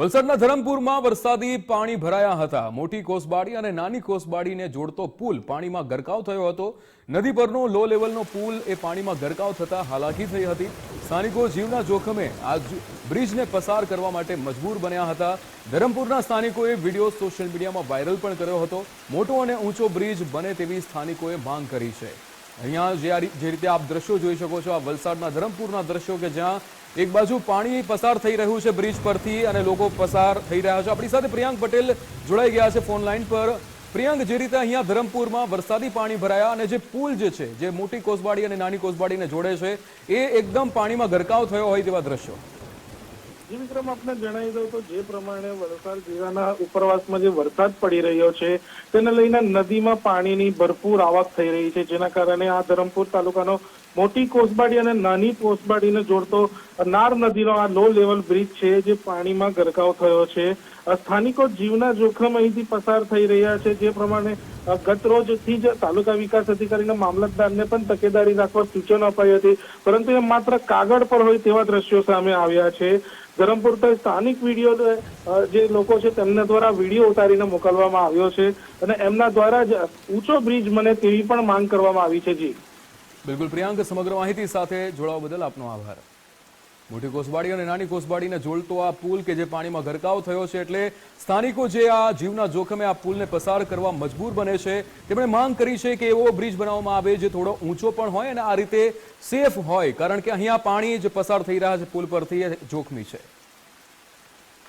વલસાડના ધરમપુરમાં વરસાદી પાણી ભરાયા હતા. મોટી કોસબાડી અને નાની કોસબાડીને જોડતો પુલ પાણીમાં ગરકાવ થયો હતો. નદી પરનો લો લેવલનો પુલ એ પાણીમાં ગરકાવ થતા હાલાકી થઈ હતી. સ્થાનિકો જીવના જોખમે આ બ્રિજને પસાર કરવા માટે મજબૂર બન્યા હતા. ધરમપુરના સ્થાનિકોએ વીડિયો સોશિયલ મીડિયામાં વાયરલ પણ કર્યો હતો. મોટો અને ઊંચો બ્રિજ બને તેવી સ્થાનિકોએ માંગ કરી છે. અહીંયા જે રીતે આપ દ્રશ્યો જોઈ શકો છો, આ વલસાડના ધરમપુરના દ્રશ્યો કે જ્યાં એક બાજુ પાણી પસાર થઈ રહ્યું છે બ્રિજ પરથી અને લોકો પસાર થઈ રહ્યા છે. આપણી સાથે પ્રિયાંક પટેલ જોડાઈ ગયા છે ફોન લાઈન પર. પ્રિયાંક, જે રીતે અહીંયા ધરમપુરમાં વરસાદી પાણી ભરાયા અને જે પુલ જે છે, જે મોટી કોસબાડી અને નાની કોસબાડીને જોડે છે, એ એકદમ પાણીમાં ગરકાવ થયો હોય તેવા દ્રશ્યો. જી આપને જણાવી દઉં તો જે પ્રમાણે વલસાડ જિલ્લાના ઉપરવાસમાં જે વરસાદ પડી રહ્યો છે, તેને લઈને નદીમાં પાણીની ભરપૂર આવક થઈ રહી છે. જેના કારણે આ ધરમપુર તાલુકાનો મોટી કોસબાડી અને નાની કોસબાડીને જોડતો નાર નદીનો આ લો લેવલ બ્રિજ છે, જે પાણીમાં ગરકાવ થયો છે. સ્થાનિકો જીવના જોખમ અહીંથી પસાર થઈ રહ્યા છે, જે પ્રમાણે ગત રોજથી જ તાલુકા વિકાસ અધિકારીના મામલતદારને પણ તકેદારી રાખવા સૂચનો અપાઈ હતી. પરંતુ એ માત્ર કાગળ પર હોય તેવા દ્રશ્યો સામે આવ્યા છે. ધરમપુર તો સ્થાનિક વીડિયો જે લોકો છે તેમના દ્વારા વીડિયો ઉતારીને મોકલવામાં આવ્યો છે. અને એમના દ્વારા જ ઊંચો બ્રિજ બને તેવી પણ માંગ કરવામાં આવી છે, જી. બિલકુલ પ્રિયાંક, સમગ્ર માહિતી સાથે જોડાવા બદલ આપનો આભાર. મોટી કોસબાડી અને નાની કોસબાડીને જોડતો આ પુલ કે જે પાણીમાં ગરકાવ થયો છે એટલે સ્થાનિકો જે આ જીવના જોખમે આ પુલને પસાર કરવા મજબૂર બને છે, તેમણે માંગ કરી છે કે એવો બ્રિજ બનાવવામાં આવે જે થોડો ઊંચો પણ હોય અને આ રીતે સેફ હોય, કારણ કે અહીંયા પાણી જે પસાર થઈ રહ્યા છે, પુલ પરથી જોખમી છે.